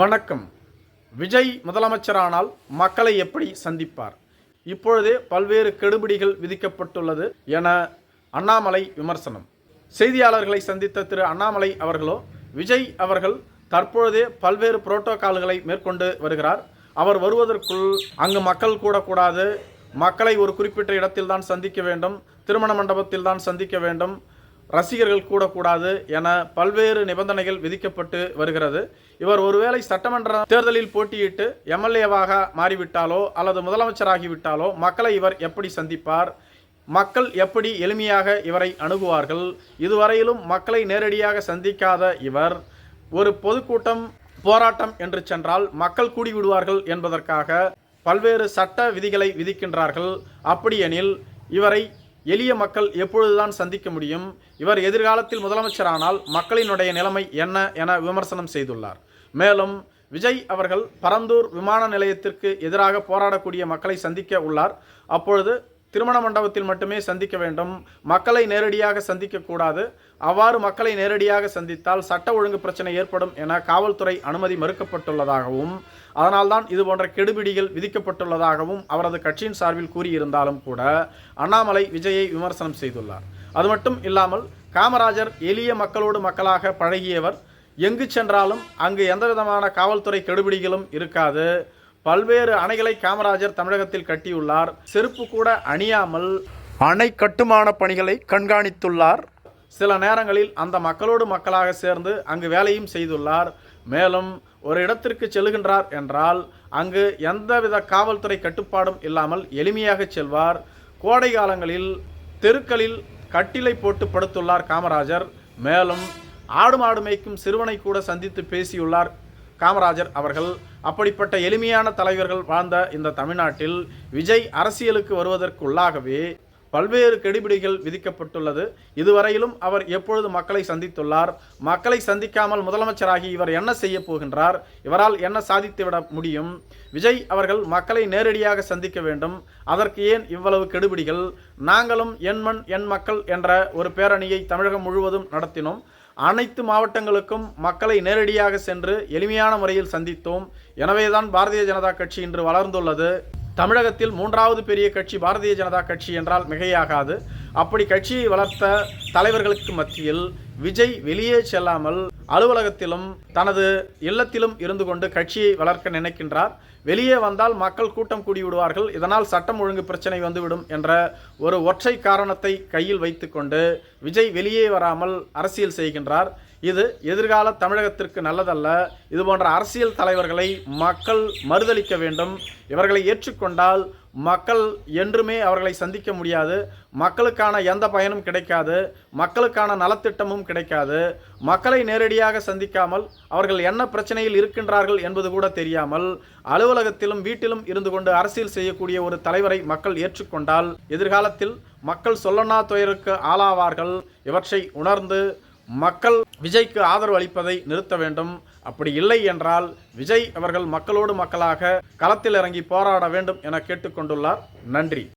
வணக்கம். விஜய் முதலமைச்சரானால் மக்களை எப்படி சந்திப்பார்? இப்பொழுதே பல்வேறு கெடுபிடிகள் விதிக்கப்பட்டுள்ளது என அண்ணாமலை விமர்சனம். செய்தியாளர்களை சந்தித்த திரு அண்ணாமலை அவர்களோ விஜய் அவர்கள் தற்பொழுதே பல்வேறு புரோட்டோகால்களை மேற்கொண்டு வருகிறார். அவர் வருவதற்குள் அங்கு மக்கள் கூடக்கூடாது. மக்களை ஒரு குறிப்பிட்ட இடத்தில் தான் சந்திக்க வேண்டும். திருமண மண்டபத்தில் தான் சந்திக்க வேண்டும். ரசிகர்கள் கூடக்கூடாது என பல்வேறு நிபந்தனைகள் விதிக்கப்பட்டு வருகிறது. இவர் ஒருவேளை சட்டமன்ற தேர்தலில் போட்டியிட்டு எம்எல்ஏவாக மாறிவிட்டாலோ அல்லது முதலமைச்சராகிவிட்டாலோ மக்களை இவர் எப்படி சந்திப்பார்? மக்கள் எப்படி எளிமையாக இவரை அணுகுவார்கள்? இதுவரையிலும் மக்களை நேரடியாக சந்திக்காத இவர் ஒரு பொதுக்கூட்டம் போராட்டம் என்று சென்றால் மக்கள் கூடிவிடுவார்கள் என்பதற்காக பல்வேறு சட்ட விதிகளை விதிக்கின்றார்கள். அப்படியெனில் இவரை எளிய மக்கள் எப்பொழுதுதான் சந்திக்க முடியும்? இவர் எதிர்காலத்தில் முதலமைச்சரானால் மக்களினுடைய நிலைமை என்ன என விமர்சனம் செய்துள்ளார். மேலும் விஜய் அவர்கள் பரந்தூர் விமான நிலையத்திற்கு எதிராக போராடக்கூடிய மக்களை சந்திக்க உள்ளார். அப்பொழுது திருமண மண்டபத்தில் மட்டுமே சந்திக்க வேண்டும். மக்களை நேரடியாக சந்திக்கக்கூடாது அவ்வாறு மக்களை நேரடியாக சந்தித்தால் சட்ட ஒழுங்கு பிரச்சனை ஏற்படும் என காவல்துறை அனுமதி மறுக்கப்பட்டுள்ளதாகவும் அதனால்தான் இது போன்ற கெடுபிடிகள் விதிக்கப்பட்டுள்ளதாகவும் அவரது கட்சியின் சார்பில் கூறியிருந்தாலும் கூட அண்ணாமலை விஜயை விமர்சனம் செய்துள்ளார். அது மட்டும் இல்லாமல் காமராஜர் எளிய மக்களோடு மக்களாக பழகியவர். எங்கு சென்றாலும் அங்கு எந்தவிதமான காவல்துறை கெடுபிடிகளும் இருக்காது. பல்வேறு அணைகளை காமராஜர் தமிழகத்தில் கட்டியுள்ளார். செருப்பு கூட அணியாமல் அணை கட்டுமான பணிகளை கண்காணித்துள்ளார். சில நேரங்களில் அந்த மக்களோடு மக்களாக சேர்ந்து அங்கு வேலையும் செய்துள்ளார். மேலும் ஒரு இடத்திற்கு செல்கின்றார் என்றால் அங்கு எந்தவித காவல்துறை கட்டுப்பாடும் இல்லாமல் எளிமையாக செல்வார். கோடை காலங்களில் தெருக்களில் கட்டிலை போட்டு படுத்துள்ளார் காமராஜர். மேலும் ஆடு மாடு மேய்க்கும் சிறுவனை கூட சந்தித்து பேசியுள்ளார். காமராஜர் அவர்கள் அப்படிப்பட்ட எளிமையான தலைவர்கள் வாழ்ந்த இந்த தமிழ்நாட்டில் விஜய் அரசியலுக்கு வருவதற்குள்ளாகவே பல்வேறு கெடுபிடிகள் விதிக்கப்பட்டுள்ளது. இதுவரையிலும் அவர் எப்பொழுது மக்களை சந்தித்துள்ளார்? மக்களை சந்திக்காமல் முதலமைச்சராகி இவர் என்ன செய்ய போகின்றார்? இவரால் என்ன சாதித்துவிட முடியும்? விஜய் அவர்கள் மக்களை நேரடியாக சந்திக்க வேண்டும். அதற்கு ஏன் இவ்வளவு கெடுபிடிகள்? நாங்களும் என் மண் என் மக்கள் என்ற ஒரு பேரணியை தமிழகம் முழுவதும் நடத்தினோம். அனைத்து மாவட்டங்களுக்கும் மக்களை நேரடியாக சென்று எளிமையான முறையில் சந்தித்தோம். எனவேதான் பாரதிய ஜனதா கட்சி இன்று வளர்ந்துள்ளது. தமிழகத்தில் மூன்றாவது பெரிய கட்சி பாரதிய ஜனதா கட்சி என்றால் மிகையாகாது. அப்படி கட்சியை வளர்த்த தலைவர்களுக்கு மத்தியில் விஜய் வெளியே செல்லாமல் அலுவலகத்திலும் தனது இல்லத்திலும் இருந்து கொண்டு கட்சியை வளர்க்க நினைக்கின்றார். வெளியே வந்தால் மக்கள் கூட்டம் கூடிவிடுவார்கள். இதனால் சட்டம் ஒழுங்கு பிரச்சனை வந்துவிடும் என்ற ஒரு ஒற்றை காரணத்தை கையில் வைத்துக்கொண்டு விஜய் வெளியே வராமல் அரசியல் செய்கின்றார். இது எதிர்கால தமிழகத்திற்கு நல்லதல்ல. இது போன்ற அரசியல் தலைவர்களை மக்கள் மறுதளிக்க வேண்டும். இவர்களை ஏற்றுக்கொண்டால் மக்கள் என்றுமே அவர்களை சந்திக்க முடியாது. மக்களுக்கான எந்த பயனும் கிடைக்காது. மக்களுக்கான நலத்திட்டமும் கிடைக்காது. மக்களை நேரடியாக சந்திக்காமல் அவர்கள் என்ன பிரச்சனையில் இருக்கின்றார்கள் என்பது கூட தெரியாமல் அலுவலகத்திலும் வீட்டிலும் இருந்து கொண்டு அரசியல் செய்யக்கூடிய ஒரு தலைவரை மக்கள் ஏற்றுக்கொண்டால் எதிர்காலத்தில் மக்கள் சொல்லனா துயருக்கு ஆளாவார்கள். இவற்றை உணர்ந்து மக்கள் விஜய்க்கு ஆதரவு அளிப்பதை நிறுத்த வேண்டும். அப்படி இல்லை என்றால் விஜய் அவர்கள் மக்களோடு மக்களாக களத்தில் இறங்கி போராட வேண்டும் என கேட்டுக்கொண்டுள்ளார். நன்றி.